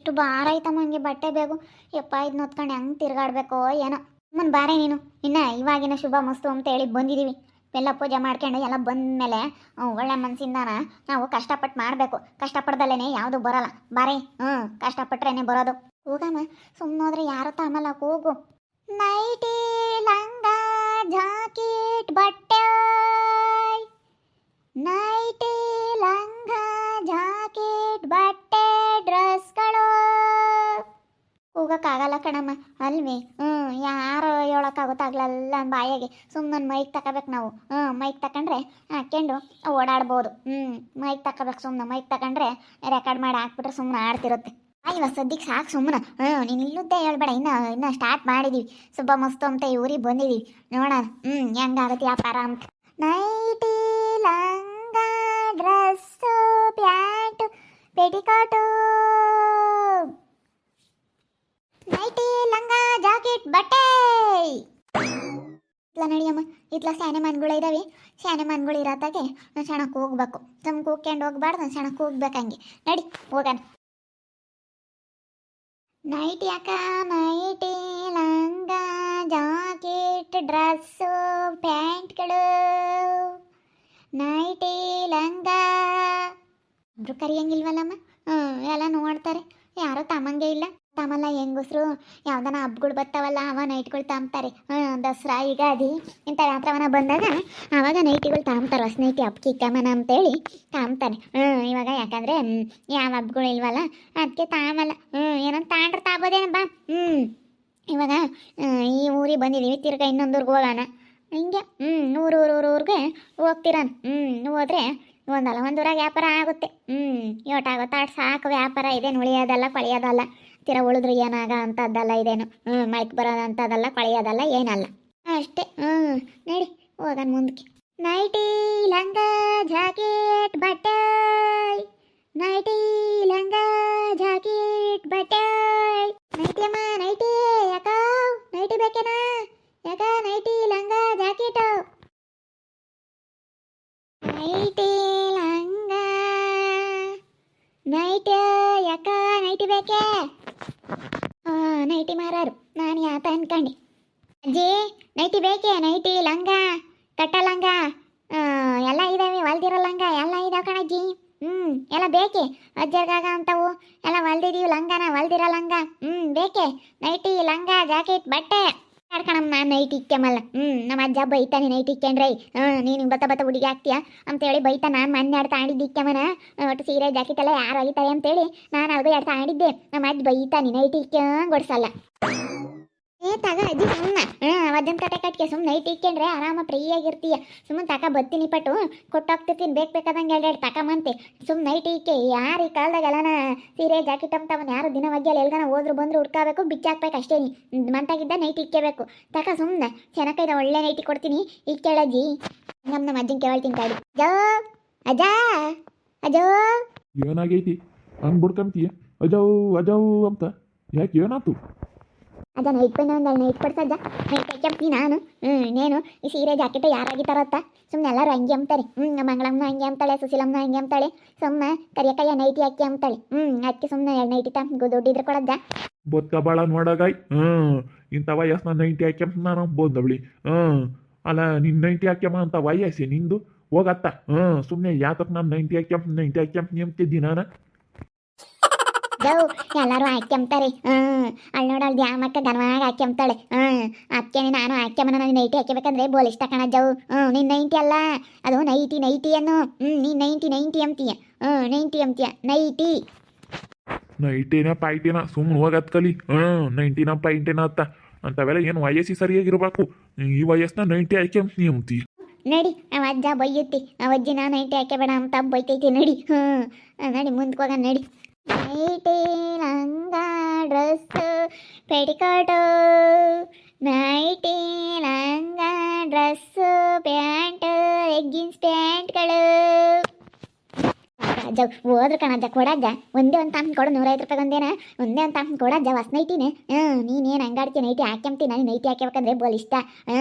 ಇಷ್ಟು ಭಾರ ಆಯ್ತಮ್ಮ ಹಂಗೆ ಬಟ್ಟೆ ಬೇಕು ಯಪ್ಪ ಇದು ನೋತ್ಕೊಂಡು ಹೆಂಗೆ ತಿರ್ಗಾಡ್ಬೇಕೋ ಏನೋ. ಮುನ್ ಬಾರೆ ನೀನು. ಇನ್ನ ಇವಾಗಿನ ಶುಭ ಮಸ್ತು ಅಂತ ಹೇಳಿ ಬಂದಿದ್ದೀವಿ ಎಲ್ಲ ಪೂಜೆ ಮಾಡ್ಕೊಂಡು ಎಲ್ಲ ಬಂದಮೇಲೆ ಒಳ್ಳೆ ಮನಸ್ಸಿಂದಾನ ನಾವು ಕಷ್ಟಪಟ್ಟು ಮಾಡಬೇಕು. ಕಷ್ಟಪಡ್ದಲ್ಲೇ ಯಾವುದು ಬರಲ್ಲ. ಬಾರೆ ಹ್ಞೂ ಕಷ್ಟಪಟ್ರೇನೆ ಬರೋದು. ಹೋಗಮ್ಮ ಸುಮ್ಮನೋದ್ರೆ ಯಾರು ತಾಮಲ್ಲ ಹೋಗು. ನೈಟಿ, ಲಂಗ, ಜಾಕೆಟ್, ಬಟ್ಟೆ. ನೈಟಿ ಹೋಗಕ್ಕಾಗಲ್ಲ ಕಣಮ್ಮ. ಅಲ್ವೇ? ಹ್ಞೂ ಯಾರು ಹೇಳೋಕ್ಕಾಗುತ್ತಾಗ್ಲಲ್ಲ ಬಾಯಿಗೆ. ಸುಮ್ಮನೆ ಮೈಕ್ ತಗೋಬೇಕು ನಾವು. ಹ್ಞೂ ಮೈಕ್ ತಗೊಂಡ್ರೆ ಹಾಕ್ಕೊಂಡು ಓಡಾಡ್ಬೋದು. ಹ್ಞೂ ಮೈಕ್ ತಗೋಬೇಕು ಸುಮ್ಮನೆ ಮೈಕ್ ತಗೊಂಡ್ರೆ ರೆಕಾರ್ಡ್ ಮಾಡಿ ಹಾಕ್ಬಿಟ್ರೆ ಸುಮ್ಮನೆ ಆಡ್ತಿರುತ್ತೆ. ಇವಾಗ ಸದ್ಯಕ್ಕೆ ಸಾಕು ಸುಮ್ಮನೆ ಹ್ಞೂ ನೀನು ಇಲ್ಲುದ್ದೇ ಹೇಳ್ಬೇಡ. ಇನ್ನು ಇನ್ನು ಸ್ಟಾರ್ಟ್ ಮಾಡಿದ್ದೀವಿ ಸುಬ್ಬ ಮಸ್ತು ಅಂತ ಊರಿಗೆ ಬಂದಿದ್ದೀವಿ ನೋಡೋಣ. ಹ್ಞೂ ಹೆಂಗಾಗುತ್ತೆ ವ್ಯಾಪಾರ ಅಂತ ನೈಟಿ ಲಂಗ ಡ್ರೆಸ್ಸು ಪ್ಯಾಂಟು ಪೆಟಿಕೋಟು ನೈಟಿ ಲಂಗ ಜಾಕೆಟ್ ಬಟ್ಟೆ ಇತ್ಲ ನಡಿಯಮ್ಮ ಇತ್ಲ ಸ್ಯಾನೆ ಮನ್ಗಳು ಇದಾವೆ. ಸ್ಯಾನೆ ಮನ್ಗಳು ಇರತ್ತಾಗೆ ಸಣ್ಣಕ್ಕೆ ಹೋಗ್ಬೇಕು. ಸುಮ್ ಕೂಗ್ಕೊಂಡು ಹೋಗ್ಬಾರ್ದು ಸಣ್ಣಕ್ಕೆ ಹೋಗ್ಬೇಕಂಗೆ. ನಡಿ, ಹೋಗೋಣ. ನೈಟಿ ಅಕ್ಕ ನೈಟಿ ಲಂಗ ಜಾಕೆಟ್ ಡ್ರೆಸ್ಸು ಪ್ಯಾಂಟ್ಗಳು. ನೈಟಿ ಲಂಗ ಒಬ್ರು ಕರಿಯಂಗಿಲ್ವಲ್ಲಮ್ಮ? ಹ್ಞೂ ಎಲ್ಲ ನೋಡ್ತಾರೆ. ಯಾರೋ ತಮ್ಮಂಗೆ ಇಲ್ಲ. ತಮ್ಮಲ್ಲ ಹೆಂಗಸ್ರು, ಯಾವ್ದನ ಹಬ್ಗಳು ಬರ್ತಾವಲ್ಲ, ಅವ ನೈಟ್ಗಳು ತಾಂಬ್ತಾರೆ ದಸರಾ ಯುಗಾದಿ ಇಂಥ ಯಾತ್ರವನ ಬಂದಾಗ ಆವಾಗ ನೈಟಿಗಳು ತಾಂಬ್ತಾರೆ ಹೊಸ ನೈಟಿ ಹಬ್ಬಕ್ಕೆ ಕಿಕ್ಕಮ್ಮನ ಅಂತೇಳಿ ತಾಂಬ್ತಾರೆ ಹ್ಞೂ ಇವಾಗ ಯಾಕಂದರೆ ಯಾವ ಹಬ್ಬಗಳು ಇಲ್ವಲ್ಲ ಅದಕ್ಕೆ ತಾಮಲ್ಲ ಹ್ಞೂ ಏನಂತ ತಾಂಡ್ರೆ ತಾಬೋದೇನ ಬಾ. ಹ್ಞೂ ಇವಾಗ ಈ ಊರಿಗೆ ಬಂದಿದ್ದೀವಿ ತಿರ್ಗಾ ಇನ್ನೊಂದು ಊರಿಗೆ ಹೋಗೋಣ. ಹಿಂಗೆ ಹ್ಞೂ ಊರು ಊರು ಊರು, ಊರಿಗೆ ಹೋಗ್ತಿರನ್. ಹ್ಞೂ ಹೋದ್ರೆ ಒಂದಲ್ಲ, ಒಂದೂರಾಗ ವ್ಯಾಪಾರ ಆಗುತ್ತೆ. ಹ್ಞೂ ಯೋಟಾಗುತ್ತೆ ಅಷ್ಟು ಸಾಕು, ವ್ಯಾಪಾರ ಇದೇನು ಉಳಿಯೋದಲ್ಲ ಕೊಳೆಯೋದಲ್ಲ ತೀರ ಉಳಿದ್ರೆ ಏನಾಗ ಅಂತದ್ದಲ್ಲ ಇದೇನು. ಹ್ಞೂ ಮೈಕ್ ಬರೋದಂಥದ್ದಲ್ಲ ಕೊಳೆಯೋದಲ್ಲ ಏನಲ್ಲ. ಅಷ್ಟೇ. ಹ್ಞೂ ನಡಿ, ಹೋಗೋಣ ಮುಂದಕ್ಕೆ. ನೈಟಿ ಲಂಗ ಜಾಕೆಟ್ ಬಟ್ಟೆ. ನೈಟಿ ಲಂಗ ಜಾಕೆಟ್ ಬಟ್ಟೆ. ನೈಟಿ ಅಮ್ಮ, ನೈಟಿ. ಯಾಕ? ನೈಟಿ ಬೇಕೇನಾ? ಯಾಕ? ನೈಟಿ ಲಂಗ ಜಾಕೆಟ್. ನೈಟಿ ಲಂಗ. ನೈಟ್, ಯಾಕ? ನೈಟಿ ಬೇಕೆ? ನೈಟಿ ಮಾರಾರು. ನಾನು ಯಾತ ಅನ್ಕಂಡೆ ಅಜ್ಜಿ, ನೈಟಿ ಬೇಕೆ? ನೈಟಿ ಲಂಗ, ಕಟ್ಟ ಲಂಗ ಎಲ್ಲ ಇದಾವೆ, ಹೊಲ್ದಿರೋ ಲಂಗ, ಎಲ್ಲ ಇದಾವೆ ಕಣಜ್ಜಿ. ಹ್ಞೂ ಎಲ್ಲ ಬೇಕೆ? ಅಜ್ಜರ್ಗಾಗ ಅಂತವು ಎಲ್ಲ ಹೊಲ್ದಿದೀವಿ ಲಂಗನ ಹೊಲ್ದಿರೋ ಲಂಗ ಹ್ಞೂ ಬೇಕೆ ನೈಟಿ ಲಂಗ ಜಾಕೆಟ್ ಬಟ್ಟೆ ಕಣಮ್ಮ ನಾನು ನೈಟ್ ಇಕ್ಕೆಮಲ್ಲ ಹ್ಞೂ ನಮ್ಮ ಅಜ್ಜ ಬೈತಾನೆ ನೈಟ್ ಇಕ್ಕೊಂಡ್ರೆ ನೀನು ಬತ್ತ ಬತ್ತ ಹುಡುಗಿ ಆಗ್ತೀಯ? ಅಂತೇಳಿ ಬೈತಾ ನಾನು ಮೊನ್ನೆ ಎರಡು ತಾಂಡಿದ್ದು ಇಕ್ಕೆಮನ ಒಟ್ಟು ಸೀರೆ, ಜಾಕೆಟ್ ಎಲ್ಲ ಯಾರು ಒಗಿತಾರೆ ಅಂತೇಳಿ ನಾನು ಅಲ್ಗೂ ಎರಡು ತಾಂಡಿದ್ದೆ ನಮ್ಮ ಬೈತ ಬೈತಾನೆ ನೈಟ್ ಇಕ್ಕೊಂಡ್ ಕೊಡ್ಸಲ್ಲ ಏ ತಗ ಅಜ್ಜಿ ಸುಮ್ಮನೆ ಹ್ಞೂ ಅವದ್ದನ್ ಕತೆ ಸುಮ್ಮನೆ ನೈಟ್ ಇಕ್ಕೊಂಡ್ರೆ ಆರಾಮ ಫ್ರೀಯಾಗಿರ್ತೀಯ. ಸುಮ್ಮನೆ ತಕ ಬತ್ತೀನಿ ಪಟ್ಟು ಕೊಟ್ಟೋಗ್ತಿರ್ತೀನಿ, ಬೇಕು ಬೇಕಾದಂಗೆ ಎರಡೆರಡು ತಕಮಂತೆ ಸುಮ್ಮನೆ ನೈಟ್ ಇಕ್ಕೆ, ಯಾರು ಈ ಕಾಲದಾಗೆಲ್ಲನ ಸೀರೆ, ಜಾಕೆಟ್ ಅಂತವನು ಯಾರು ದಿನ ಒಗ್ಗಲ್ಲ ಎಲ್ಗನ ಹೋದ್ರು ಬಂದ್ರು ಹುಡ್ಕಬೇಕು, ಬಿಚ್ಚಾಕ್ಬೇಕು ಅಷ್ಟೇ ಮಂತಾಗಿದ್ದ ನೈಟ್ ಇಕ್ಕೋಬೇಕು ತಕ ಸುಮ್ಮನೆ ಚೆನ್ನಾಗೈದ ಒಳ್ಳೆ ನೈಟಿ ಕೊಡ್ತೀನಿ. ಇಕ್ಕೇಳಜ್ಜಿ ನಮ್ಮ ನಮ್ಮ ಅಜ್ಜನ್ ಕೇಳ್ತೀನಿ ತಾಡಿ. ಅಜ್ಜೋ ಅಜಾ ಅಜ್ಜೋ. ಏನಾಗೈತಿ? ಹಂಗೆ ಬಿಡ್ಕಂತೀಯ? ಅಜಾವು ಅಂತ. ಯಾಕೆ ಏನಾತು? ಅಜ್ಜ ನೈಟ್ ಪೈನ ಒಂದು ನೈಟ್ ಕೊಡ್ಸಜ್ಜ ನೈಟ್ ಹಾಕ್ಯಂಪ್ತಿ ನಾನು. ಹ್ಞೂ ಇನ್ನೇನು? ಈ ಸೀರೆ, ಜಾಕೆಟ್ ಯಾರಾಗಿತ್ತಾರತ್ತ ಸುಮ್ಮನೆ ಎಲ್ಲರೂ ಹಂಗೆ ಅಂತಾರೆ ಹ್ಞೂ ಮಂಗಳಮ್ಮನ ಹಂಗೆ ಅಂತಾಳೆ ಸುಶೀಲಮ್ಮನ ಹಂಗೆ ಅಂತಾಳೆ ಸುಮ್ಮನೆ ಕರಿಯಕಯ್ಯ ನೈಟಿ ಹಾಕಿ ಅಂತಾಳೆ ಹ್ಞೂ ಅದಕ್ಕೆ ಸುಮ್ಮನೆ ಎರಡು ನೈಟಿ ತಂದು ದುಡ್ಡಿದ್ರೆ ಕೊಡದ್ದ. ಬೊತ್ತ ಭಾಳ ಹ್ಮ್ ಹ್ಞೂ ಎಸ್ ನಾನು ನೈಂಟಿ ಹಾಕ್ಯಂತ ನಾನು, ಬೋದವಳಿ. ಹ್ಞೂ ಅಲ್ಲ, ನಿನ್ ನೈಂಟಿ ಹಾಕ್ಯಮ್ಮ ಅಂತ ವಯಸ್ಸೆ ನಿಂದು? ಹೋಗತ್ತ. ಹ್ಞೂ ಸುಮ್ಮನೆ ಯಾಕಪ್ಪ ನಾನು ನೈಂಟಿ ಹಾಕ್ಯಂಪ ನೈಂಟಿ ಹಾಕ್ಯಂಪ ನಿಂತಿದ್ದಿ ನಾನು? ಜೌ ಎಲ್ಲರೂ ಹಾಕ್ಯಂತಾರೆ ಹ್ಞೂ ಅಲ್ಲಿ ನೋಡಲ್ ದ್ಯಾಮಕ್ಕ ಗನವಾಗ ಹಾಕ್ಯಂತಾಳೆ ಹ್ಞೂ ಅದಕ್ಕೆ ನಾನು ಹಾಕ್ಯಮ್ಮನ ನನಗೆ ನೈಟಿ ಹಾಕ್ಯಬೇಕಂದ್ರೆ ಬೋಲ್ ಇಷ್ಟ ಕಣ ಜೌ ಹ್ಞೂ ನಿನ್ನ ನೈಂಟಿ ಅಲ್ಲ ಅದು ನೈಟಿ ನೈಟಿ ಅನ್ನು ಹ್ಞೂ ನೀನು ನೈಂಟಿ ನೈಂಟಿ ಅಂತೀಯ ಹ್ಞೂ ನೈಂಟಿ ಅಂತೀಯ ನೈಟಿ. ನೈಟಿನ ಪಾಯ್ಟಿನ ಸುಮ್ಮನೆ ಹೋಗತ್ ಕಲಿ. ಹ್ಞೂ ನೈಂಟಿನ ಪಾಯಿಂಟಿನ ಅತ್ತ. ಅಂಥವೆಲ್ಲ ಏನು ವಯಸ್ಸಿ ಸರಿಯಾಗಿರ್ಬೇಕು? ಈ ವಯಸ್ಸನ್ನ ನೈಂಟಿ ಹಾಕ್ಯಂತ ನೀ ಅಂತೀ ನಡಿ ಅವ ಅಜ್ಜ ಬೈಯುತ್ತೆ. ಅವ ಅಜ್ಜಿ ನಾನು ನೈಟಿ ಹಾಕ್ಯಬೇಡ ಅಂತ ಬೈತೈತಿ ನಡಿ. ಹ್ಞೂ ನಡಿ ಮುಂದಕ್ಕೆ ಹೋಗೋಣ ನಡಿ. ನೈಟಿ ಲಂಗ ಡ್ರೆಸ್, ಪೆಟಿಕೋಟು. ನೈಟಿ ಲಂಗ ಡ್ರೆಸ್, ಪ್ಯಾಂಟ್ ಎಗ್ಗಿನ್ಸ್ ಪ್ಯಾಂಟ್ಗಳು. ಅಜ್ಜ, ಹೋದ್ರು ಕಣಜ್ಜ ಕೊಡಜ್ಜ ಒಂದೇ ಒಂದು ತಾಂಬ್ ಕೊಡು ನೂರೈವತ್ತು ರೂಪಾಯಿ ಒಂದೇನ. ಒಂದೇ ಒಂದು ತಾಂಬ್ ಕೊಡಜ್ಜ ಹೊಸ ನೈಟಿನೇ ಹ್ಞೂ ನೀನೇನು ಹಂಗಾಡ್ತಿ ನೈಟಿ? ಹಾಕ್ಯಂತೀನಿ ನಾನು ನೈಟಿ ಹಾಕ್ಯಬೇಕಂದ್ರೆ ಬೋಲ್ ಇಷ್ಟ. ಹ್ಞೂ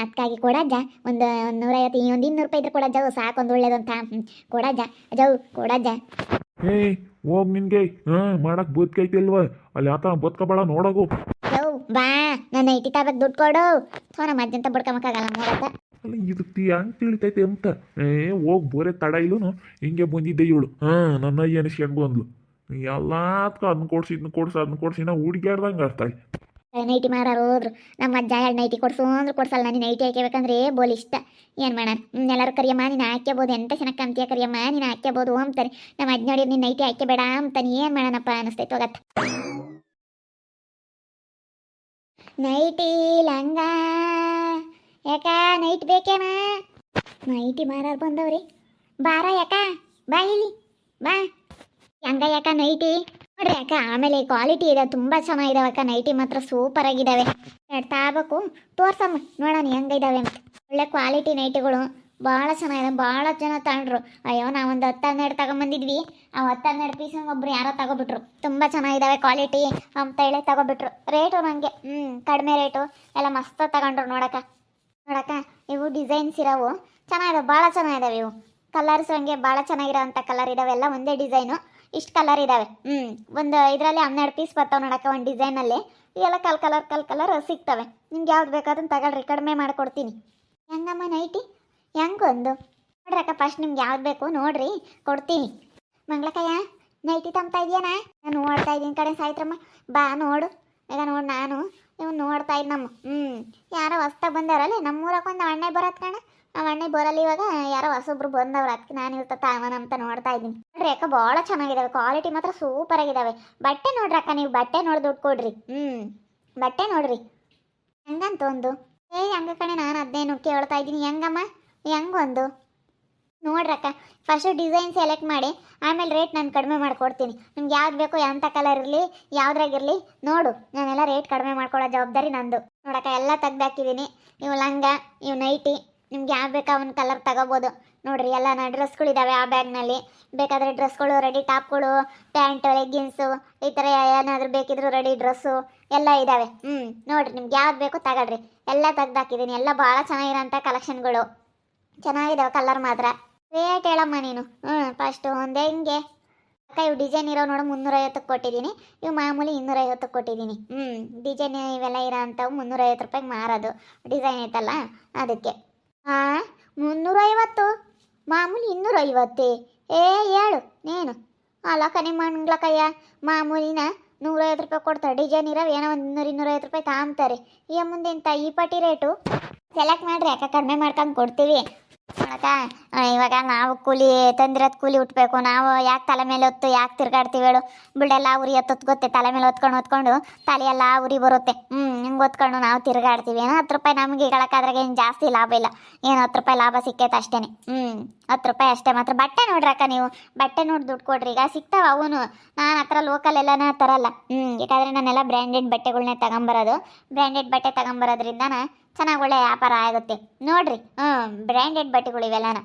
ಅದಕ್ಕಾಗಿ ಕೊಡಜ್ಜ ಒಂದು ಒಂದು ನೂರೈವತ್ತು ಒಂದು ಇನ್ನೂರು ರೂಪಾಯಿ ಇದ್ರೆ ಕೊಡಜ್ಜ ಸಾಕು, ಒಂದು ಒಳ್ಳೇದೊಂದು ತಾ ಕೊಡಜ್ಜ ಅಜ್ಜವ್ ಕೊಡಜ್ಜ ಏಯ್ ಹೋಗ್ ನಿನ್ಗೆ. ಹಾ ಮಾಡಕ್ ಬದುಕೈತಿಲ್ವ ಅಲ್ಲಿ ಆತ ಬದುಕಬೇಡ ನೋಡಗು. ಯೋ ಬಾ ನನ್ನ ಐಟಿ ತಾಬಕ್ ದುಡ್ಡು ಕೊಡು. ಥೋ ನಮ್ಮ ಅಜ್ಜಂತ ಬಡ್ಕೊಂಬಕ್ಕಾಗಲ್ಲ ಮೂರತ್ತ ಅಲ್ಲ ಇದಕ್ಕೆ ಹೆಂಗ್ ತಿಳಿತೈತೆ ಅಂತ. ಏ ಹೋಗ್ ಬೋರೆ ತಡ ಇಲ್ಲೂನು. ಹಿಂಗೆ ಬಂದಿದ್ದೆ ಇವಳು. ಹಾ ನನ್ನ ಅಯ್ಯ ಅನಿಸ್ಕೊಂಡು ಬಂದ್ಲು. ಎಲ್ಲಾತ್ಕ ಅದನ್ನ ಕೊಡ್ಸಿ ಇದನ್ನ ಕೊಡ್ಸಿ ಅದನ್ನ ಕೊಡ್ಸಿ ನಾ ಹುಡುಗ್ಯಾಡ್ದಂಗೆ ಆಡ್ತಾಳೆ ನೈಟಿ ಮಾರಾರು ಹೋದ್ರು. ನಮ್ಮ ಅಜ್ಜ ಎರಡು ನೈಟಿ ಕೊಡ್ಸು ಅಂದ್ರೆ ಕೊಡ್ಸಲ್ಲ, ನಾನು ನೈಟಿ ಹಾಕ್ಯಬೇಕಂದ್ರೆ ಬೋಲ್ ಇಷ್ಟ. ಏನು ಮಾಡೋಣ? ಎಲ್ಲರೂ ಕರಿಯಮ್ಮ, ನೀನು ಹಾಕ್ಯಬೋದು, ಎಂತ ಚೆನ್ನಾಗಿ ಕಾಣ್ತೀಯ ಕರಿಯಮ್ಮ, ನೀನು ಹಾಕ್ಯಬೋದು ಅಂತಾರೆ ನಮ್ಮ ಅಜ್ಜ ನೋಡಿ ನೀನು ನೈಟಿ ಹಾಕ್ಯಬೇಡ ಅಂತಾನೆ ಏನು ಮಾಡೋಣಪ್ಪ ಅನಿಸ್ತೈತೆ ಹೋಗತ್ತ ನೈಟಿ ಲಂಗ, ಯಾಕ ನೈಟ್ ಬೇಕೇನ ನೈಟಿ ಮಾರಾರು ಬಂದವ್ರಿ. ಬಾರ ಯಾಕ? ಬಾ ಇಲ್ಲಿ, ಬಾ. ಹಂಗ ಯಾಕ ನೈಟಿ? ನೋಡ್ರಿ ಅಕ್ಕ, ಆಮೇಲೆ ಕ್ವಾಲಿಟಿ ಇದೆ, ತುಂಬ ಚೆನ್ನಾಗಿದಾವೆ ಅಕ್ಕ. ನೈಟಿ ಮಾತ್ರ ಸೂಪರ್ ಆಗಿದಾವೆ. ಎರಡು ತೋರ್ಸಮ್ಮ, ನೋಡೋಣ ಹೆಂಗಿದಾವೆ ಅಂತ. ಒಳ್ಳೆ ಕ್ವಾಲಿಟಿ ನೈಟಿಗಳು ಭಾಳ ಚೆನ್ನಾಗಿದೆ, ಭಾಳ ಜನ ತಗೊಂಡ್ರು. ಅಯ್ಯೋ ನಾವೊಂದು ಹತ್ತು ಹನ್ನೆರಡು ತಗೊಂಬಂದಿದ್ವಿ. ಆ ಹತ್ತು ಹನ್ನೆರಡು ಪೀಸ್ ಒಬ್ರು ಯಾರೋ ತಗೊಬಿಟ್ರು. ತುಂಬ ಚೆನ್ನಾಗಿದಾವೆ ಕ್ವಾಲಿಟಿ ಅಂತ ಹೇಳಿ ತಗೋಬಿಟ್ರು. ರೇಟು ನನಗೆ ಹ್ಞೂ ಕಡಿಮೆ ರೇಟು ಎಲ್ಲ ಮಸ್ತ್ ತಗೊಂಡ್ರು ನೋಡಕ್ಕ. ನೋಡಕ್ಕ, ಇವು ಡಿಸೈನ್ಸ್ ಇರೋವು. ಚೆನ್ನಾಗಿದಾವೆ, ಭಾಳ ಚೆನ್ನಾಗಿದಾವೆ ಇವು. ಕಲರ್ಸ್ ಹಂಗೆ ಭಾಳ ಚೆನ್ನಾಗಿರೋ ಅಂಥ ಕಲರ್ ಇದಾವೆ. ಎಲ್ಲ ಒಂದೇ ಡಿಸೈನು ಇಷ್ಟು ಕಲರ್ ಇದಾವೆ. ಹ್ಞೂ ಒಂದು ಇದರಲ್ಲಿ ಹನ್ನೆರಡು ಪೀಸ್ ಬರ್ತಾವೆ ನೋಡಕ್ಕ ಒಂದು ಡಿಸೈನಲ್ಲಿ ಇವೆಲ್ಲ ಕಲ್ ಕಲರ್ ಕಲ್ ಕಲರ್ ಸಿಗ್ತವೆ. ನಿಮ್ಗೆ ಯಾವ್ದು ಬೇಕಾದ್ರೂ ತಗೊಳ್ರಿ, ಕಡಿಮೆ ಮಾಡಿಕೊಡ್ತೀನಿ. ಹೆಂಗಮ್ಮ ನೈಟಿ ಹೆಂಗೊಂದು? ಒಂದು ನೋಡ್ರಕ ಫಸ್ಟ್ ನಿಮ್ಗೆ ಯಾವ್ದು ಬೇಕು ನೋಡ್ರಿ, ಕೊಡ್ತೀನಿ. ಮಂಗ್ಳಕಾಯ ನೈಟಿ ತಮ್ತಾ ಇದೆಯಾ ನಾನು ನೋಡ್ತಾ ಇದ್ದೀನಿ ಕಡೆ ಸಾಯ್ತ್ರಮ್ಮ. ಬಾ ನೋಡು. ಈಗ ನೋಡಿ ನಾನು. ಇವ್ ನೋಡ್ತಾ ಇದ್ನಮ್ಮ ಹ್ಞೂ ಯಾರೋ ಹೊಸ್ದಾಗಿ ಬಂದಾರಲ್ಲ ನಮ್ಮೂರಾಗ ಒಂದು ಅಣ್ಣೆ ಬರತ್ ಕಣ. ನಮ್ಮ ಅಣ್ಣೆ ಬರಲ್ಲ ಇವಾಗ, ಯಾರೋ ಹೊಸೊಬ್ರು ಬಂದವ್ರು ಅದಕ್ಕೆ ನಾನು ಇರ್ತ ತಾವನ ಅಂತ ನೋಡ್ತಾ ಇದ್ದೀನಿ. ನೋಡ್ರಿ ಅಕ್ಕ ಭಾಳ ಚೆನ್ನಾಗಿದಾವೆ ಕ್ವಾಲಿಟಿ ಮಾತ್ರ ಸೂಪರ್ ಆಗಿದಾವೆ. ಬಟ್ಟೆ ನೋಡ್ರಿ ಅಕ್ಕ, ನೀವು ಬಟ್ಟೆ ನೋಡಿ ದುಡ್ಡು ಕೊಡ್ರಿ. ಹ್ಞೂ ಬಟ್ಟೆ ನೋಡ್ರಿ. ಹೆಂಗಂತ ಒಂದು ಏ, ಹಂಗ ಕಣೆ, ನಾನು ಅದೇನು ಕೇಳ್ತಾ ಇದ್ದೀನಿ. ಹೆಂಗಮ್ಮ? ಹೆಂಗೊಂದು ನೋಡ್ರಕ್ಕ ಫಸ್ಟು ಡಿಸೈನ್ ಸೆಲೆಕ್ಟ್ ಮಾಡಿ, ಆಮೇಲೆ ರೇಟ್ ನಾನು ಕಡಿಮೆ ಮಾಡಿಕೊಡ್ತೀನಿ. ನಿಮ್ಗೆ ಯಾವ್ದು ಬೇಕೋ ಎಂಥ ಕಲರ್ ಇರಲಿ ಯಾವ್ದ್ರಾಗಿರಲಿ ನೋಡು. ನಾನೆಲ್ಲ ರೇಟ್ ಕಡಿಮೆ ಮಾಡ್ಕೊಳ್ಳೋ ಜವಾಬ್ದಾರಿ ನಂದು. ನೋಡಕ್ಕ, ಎಲ್ಲ ತೆಗ್ದಾಕಿದ್ದೀನಿ ಇವು ಲಂಗ, ಇವು ನೈಟಿ ನಿಮ್ಗೆ ಯಾವ ಬೇಕು ಒಂದು ಕಲರ್ ತಗೋಬೋದು. ನೋಡ್ರಿ, ಎಲ್ಲ ಡ್ರೆಸ್ಗಳಿದ್ದಾವೆ ಆ ಬ್ಯಾಗ್ನಲ್ಲಿ ಬೇಕಾದರೆ ಡ್ರೆಸ್ಗಳು ರೆಡಿ ಟಾಪ್ಗಳು ಪ್ಯಾಂಟ್ ಲೆಗ್ಗಿನ್ಸು ಈ ಥರ ಏನಾದರೂ ಬೇಕಿದ್ರು ರೆಡಿ ಡ್ರೆಸ್ಸು ಎಲ್ಲ ಇದ್ದಾವೆ ಹ್ಞೂ ನೋಡ್ರಿ, ನಿಮ್ಗೆ ಯಾವ್ದು ಬೇಕೋ ತಗೊಳ್ರಿ. ಎಲ್ಲ ತೆಗ್ದಾಕಿದ್ದೀನಿ ಎಲ್ಲ ಭಾಳ ಚೆನ್ನಾಗಿರೋಂಥ ಕಲೆಕ್ಷನ್ಗಳು ಚೆನ್ನಾಗಿದ್ದಾವೆ ಕಲರ್ ಮಾತ್ರ. ರೇಟ್ ಹೇಳಮ್ಮ ನೀನು. ಹ್ಞೂ ಫಸ್ಟು ಒಂದು ಹೆಂಗೆ? ಅಕ್ಕ, ಇವು ಡಿಸೈನ್ ಇರೋ ನೋಡು ಮುನ್ನೂರೈವತ್ತಕ್ಕೆ ಕೊಟ್ಟಿದ್ದೀನಿ ಇವು ಮಾಮೂಲಿ ಇನ್ನೂರೈವತ್ತಕ್ಕೆ ಕೊಟ್ಟಿದ್ದೀನಿ ಹ್ಞೂ ಡಿಸೈನ್ ಇವೆಲ್ಲ ಇರೋ ಅಂಥವು ಮುನ್ನೂರೈವತ್ತು ರೂಪಾಯಿಗೆ ಮಾರೋದು. ಡಿಸೈನ್ ಐತಲ್ಲ, ಅದಕ್ಕೆ. ಹಾಂ ಮುನ್ನೂರೈವತ್ತು? ಮಾಮೂಲಿ ಇನ್ನೂರೈವತ್ತೇ? ಏ, ಹೇಳು, ನೀನು. ಅಲ್ಲ ಕನಿ ಮಂಗ್ಲಕ್ಕಯ್ಯ ಮಾಮೂಲಿನ ನೂರೈವತ್ತು ರೂಪಾಯಿ ಕೊಡ್ತಾರೆ. ಡಿಸೈನ್ ಇರೋ ಏನೋ ಒಂದು ಇನ್ನೂರು ಇನ್ನೂರೈವತ್ತು ರೂಪಾಯಿ ತಾಂಬ್ತಾರೆ. ಈಗ ಮುಂದೆ ಇಂಥ ಈ ಪಟ್ಟಿ ರೇಟು ಸೆಲೆಕ್ಟ್ ಮಾಡಿರಿ ಯಾಕೆ ಕಡಿಮೆ ಮಾಡ್ಕೊಂಡು ಕೊಡ್ತೀವಿ. ನೋಡಕ್ಕ ಇವಾಗ ನಾವು ಕೂಲಿ, ತಂದಿರೋದು ಕೂಲಿ ಉಟ್ಬೇಕು. ನಾವು ಯಾಕೆ ತಲೆ ಮೇಲೆ ಹೊತ್ತು ಯಾಕೆ ತಿರ್ಗಾಡ್ತೀವಿ ಹೇಳು. ಬಿಡೆಲ್ಲ ಉರಿ ಹೊತ್ತು ಗೊತ್ತೆ, ತಲೆ ಮೇಲೆ ಹೊತ್ಕೊಂಡು ಹೊತ್ಕೊಂಡು ತಲೆಯೆಲ್ಲ ಉರಿ ಬರುತ್ತೆ. ಹ್ಞೂ ಹಿಂಗೆ ಹೊತ್ಕೊಂಡು ನಾವು ತಿರ್ಗಾಡ್ತೀವಿ. ಏನೋ ಹತ್ತು ರೂಪಾಯಿ ನಮಗೆ ಇಗಳಕ್ಕಾದ್ರಾಗ ಏನು ಜಾಸ್ತಿ ಲಾಭ ಇಲ್ಲ. ಏನು ಹತ್ತು ರೂಪಾಯಿ ಲಾಭ ಸಿಕ್ಕೈತೆ ಅಷ್ಟೇ ಹ್ಞೂ ಹತ್ತು ರೂಪಾಯಿ ಅಷ್ಟೇ ಮಾತ್ರ. ಬಟ್ಟೆ ನೋಡ್ರಕ್ಕ ನೀವು. ಬಟ್ಟೆ ನೋಡಿ ದುಡ್ಡು ಕೊಡ್ರಿ. ಈಗ ಸಿಗ್ತಾವ ಅವನು. ನಾನು ಹತ್ರ ಲೋಕಲ್ ಎಲ್ಲನ ತರಲ್ಲ ಹ್ಞೂ ಯಾಕಂದರೆ ನಾನೆಲ್ಲ ಬ್ರ್ಯಾಂಡೆಡ್ ಬಟ್ಟೆಗಳ್ನೇ ತಗೊಂಬರೋದು. ಬ್ರ್ಯಾಂಡೆಡ್ ಬಟ್ಟೆ ತಗೊಂಬರೋದ್ರಿಂದ ಚೆನ್ನಾಗಿ ಒಳ್ಳೆ ವ್ಯಾಪಾರ ಆಗುತ್ತೆ. ನೋಡ್ರಿ. ಹ್ಞೂ ಬ್ರ್ಯಾಂಡೆಡ್ ಬಟ್ಟೆಗಳು ಇವೆಲ್ಲನ